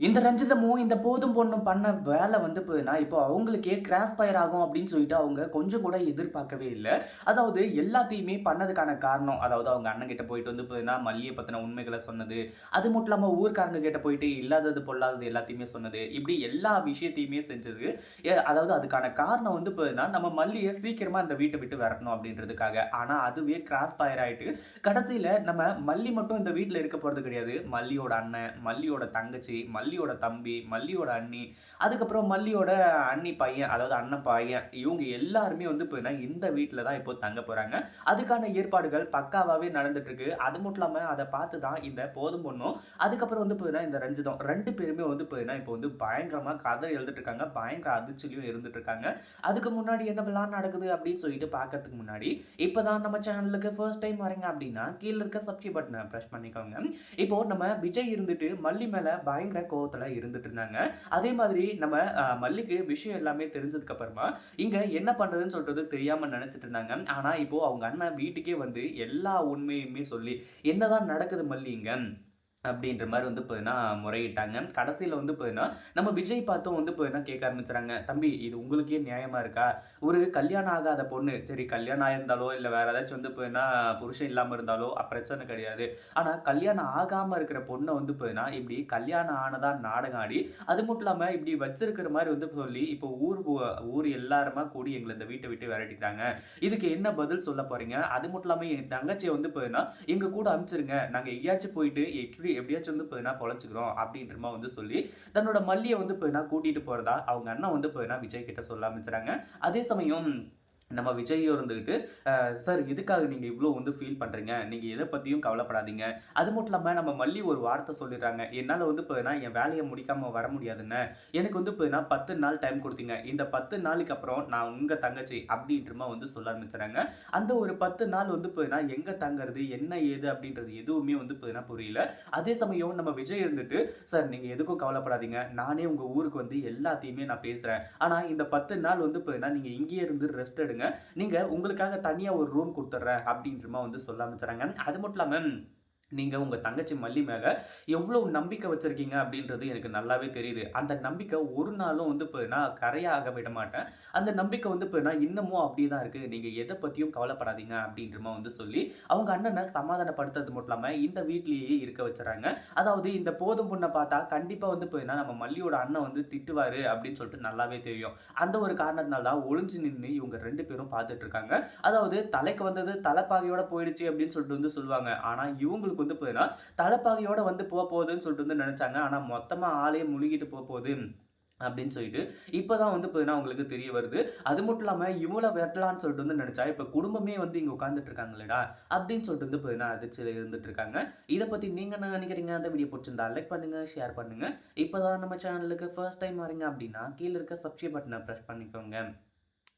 இந்த ரஞ்சிதமும் இந்த போதும் பொண்ணும் பண்ண வேலை வந்து போதுனா இப்போ அவங்களுக்கே கிராஸ் ஃபயர் ஆகும் அப்படின்னு சொல்லிட்டு அவங்க கொஞ்சம் கூட எதிர்பார்க்கவே இல்லை. அதாவது எல்லாத்தையுமே பண்ணதுக்கான காரணம் அதாவது அவங்க அண்ணன் கிட்ட போயிட்டு வந்து போதுனா மல்லியை பற்றின உண்மைகளை சொன்னது அது மட்டும் இல்லாமல் ஊர்க்காரங்க கிட்ட போயிட்டு இல்லாதது பொல்லாதது எல்லாத்தையுமே சொன்னது இப்படி எல்லா விஷயத்தையுமே செஞ்சது. ஏ- அதாவது அதுக்கான காரணம் வந்து போதுனா நம்ம மல்லியை சீக்கிரமாக அந்த வீட்டை விட்டு விரட்டணும் அப்படின்றதுக்காக. ஆனால் அதுவே கிராஸ் ஃபயர் ஆயிட்டு கடைசியில் நம்ம மல்லி மட்டும் இந்த வீட்டில் இருக்க போகிறது கிடையாது. மல்லியோட அண்ணன் மல்லியோட தங்கச்சி மல்லி மல்லியோட தம்பி மல்லியோட அண்ணி அதுக்கப்புறம் மல்லியோட அண்ணி பையன் அதாவது அண்ணன் பையன் இவங்க எல்லாருமே வந்து இப்போ இந்த வீட்டில் தான் இப்போ தங்க போகிறாங்க அதுக்கான ஏற்பாடுகள் பக்காவாகவே நடந்துட்டுருக்கு. அது மட்டும் இல்லாமல் அதை பார்த்து தான் இந்த போதும் பொண்ணும் அதுக்கப்புறம் வந்து போயினா இந்த ரஞ்சிதம். ரெண்டு பேருமே வந்து போயினா இப்போ வந்து பயங்கரமாக கதை எழுதிட்டு இருக்காங்க பயங்கர அதிர்ச்சிலையும் இருந்துட்டு இருக்காங்க அதுக்கு முன்னாடி என்னவெல்லாம் நடக்குது அப்படின்னு சொல்லிட்டு பார்க்கறதுக்கு முன்னாடி இப்போ தான் நம்ம சேனலுக்கு ஃபர்ஸ்ட் டைம் வரீங்க அப்படின்னா கீழே இருக்க சப்ஸ்கிரைப் பட்டனை ப்ரெஸ் பண்ணிக்கோங்க. இப்போ நம்ம விஜய் இருந்துட்டு மல்லி மேலே பயங்கர கோவத்துல இருந்துட்டு இருந்தாங்க. அதே மாதிரி நம்ம மல்லிக்கு விஷயம் எல்லாமே தெரிஞ்சதுக்கு அப்புறமா இங்க என்ன பண்றதுன்னு சொல்றது தெரியாம நினைச்சிட்டு இருந்தாங்க. ஆனா இப்போ அவங்க அண்ணன் வீட்டுக்கே வந்து எல்லா உண்மையுமே சொல்லி என்னதான் நடக்குது மல்லிங்க அப்படின்ற மாதிரி வந்து போயின்னா முறையிட்டாங்க. கடைசியில் வந்து போயின்னா நம்ம விஜய் பார்த்தும் வந்து போயின்னா கேட்க ஆரம்பிச்சுறாங்க. தம்பி இது உங்களுக்கே நியாயமாக இருக்கா? ஒரு கல்யாணம் ஆகாத பொண்ணு. சரி கல்யாணம் ஆயிருந்தாலோ இல்லை வேறு ஏதாச்சும் வந்து போயின்னா புருஷன் இல்லாமல் இருந்தாலோ பிரச்சனை கிடையாது. ஆனால் கல்யாணம் ஆகாமல் இருக்கிற பொண்ணை வந்து போயின்னா இப்படி கல்யாணம் ஆனதா நாடகம் ஆடி அது மட்டும் இல்லாமல் இப்படி வச்சிருக்கிற மாதிரி வந்து சொல்லி இப்போ ஊர் ஊர் எல்லாருமா கூடி எங்களை இந்த வீட்டை விட்டு விரட்டிட்டாங்க. இதுக்கு என்ன பதில் சொல்ல போகிறீங்க அது மட்டும் இல்லாமல் என் தங்கச்சியை வந்து போயின்னா எங்கள் கூட அனுப்பிச்சிருங்க நாங்கள் எங்கேயாச்சும் போயிட்டு எப்படி எப்படியாச்சும் வந்து போயினா பொழைச்சிக்கிறோம் அப்படின்ற மாதிரி வந்து சொல்லி தன்னோட மல்லியை வந்து போயினா கூட்டிகிட்டு போகிறதா அவங்க அண்ணன் வந்து போயினா விஜய் கிட்ட சொல்ல ஆரம்பிச்சுறாங்க. அதே சமயம் நம்ம விஜயும் இருந்துக்கிட்டு சார் இதுக்காக நீங்கள் இவ்வளோ வந்து ஃபீல் பண்ணுறீங்க நீங்கள் எதை பற்றியும் கவலைப்படாதீங்க. அது மட்டும் இல்லாமல் நம்ம மல்லி ஒரு வார்த்தை சொல்லிடுறாங்க. என்னால் வந்து போயினா என் வேலையை முடிக்காமல் வர முடியாதுன்னு. எனக்கு வந்து போயினா பத்து நாள் டைம் கொடுத்தீங்க. இந்த பத்து நாளுக்கு அப்புறம் நான் உங்கள் தங்கச்சி அப்படின்றமா வந்து சொல்ல ஆரம்பிச்சுறாங்க அந்த ஒரு பத்து நாள் வந்து போயினா எங்கே தங்குறது? என்ன ஏது? அப்படின்றது எதுவுமே வந்து போயினா புரியல. அதே சமயம் நம்ம விஜய் இருந்துட்டு சார் நீங்கள் எதுக்கும் கவலைப்படாதீங்க. நானே உங்கள் ஊருக்கு வந்து எல்லாத்தையுமே நான் பேசுகிறேன் ஆனால் இந்த பத்து நாள் வந்து போயினா நீங்கள் இங்கேயே இருந்து ரெஸ்ட் எடுங்க. நீங்கள் உங்களுக்காக தனியாக ஒரு ரூம் கொடுத்துட்றேன் அப்படின்றமா வந்து சொல்ல ஆரம்பிச்சுறாங்க அது மட்டும் இல்லாமல் நீங்கள் உங்கள் தங்கச்சி மல்லி மேலே எவ்வளோ நம்பிக்கை வச்சுருக்கீங்க அப்படின்றது எனக்கு நல்லாவே தெரியுது. அந்த நம்பிக்கை ஒரு நாளும் வந்து இப்போ நான் கரையாக விட மாட்டேன். அந்த நம்பிக்கை வந்து இப்போ நான் இன்னமும் அப்படியே தான் இருக்குது நீங்கள் எதை பற்றியும் கவலைப்படாதீங்க அப்படின்றமா வந்து சொல்லி அவங்க அண்ணனை சமாதானப்படுத்துறது மட்டும் இல்லாமல் இந்த வீட்லேயே இருக்க வச்சுறாங்க. அதாவது இந்த போதும் பொண்ணை பார்த்தா கண்டிப்பாக வந்து இப்போ நம்ம மல்லியோட அண்ணன் வந்து திட்டுவார் அப்படின்னு சொல்லிட்டு நல்லாவே தெரியும். அந்த ஒரு காரணத்தினால தான் ஒளிஞ்சு நின்று இவங்க ரெண்டு பேரும் பார்த்துட்ருக்காங்க அதாவது தலைக்கு வந்தது தலைப்பாகையோட போயிடுச்சு அப்படின்னு சொல்லிட்டு வந்து சொல்லுவாங்க. ஆனால் இவங்களுக்கு வந்து போயினா தலைப்பாகையோட வந்து போக போகுதுன்னு சொல்லிட்டு வந்து நினச்சாங்க. ஆனால் மொத்தமாக ஆளே முழுகிட்டு போக போகுது அப்படின்னு சொல்லிட்டு இப்போ தான் வந்து பார்த்தீங்கன்னா அவங்களுக்கு தெரிய வருது. அது மட்டும் இல்லாமல் இவ்வளோ வெட்டலான்னு சொல்லிட்டு வந்து நினச்சா இப்போ குடும்பமே வந்து இங்கே உட்காந்துட்டு இருக்காங்களேடா அப்படின்னு சொல்லிட்டு வந்து பார்த்தீங்கன்னா அதிர்ச்சியில் இருந்துட்டு இருக்காங்க. இதை பற்றி நீங்கள் என்ன நினைக்கிறீங்க? அந்த வீடியோ பிடிச்சிருந்தா லைக் பண்ணுங்கள் ஷேர் பண்ணுங்கள் இப்போ தான் நம்ம சேனலுக்கு ஃபர்ஸ்ட் டைம் வரீங்க அப்படின்னா கீழே இருக்க சப்ஸ்கிரைப் பட்டனை ப்ரெஸ் பண்ணிக்கோங்க.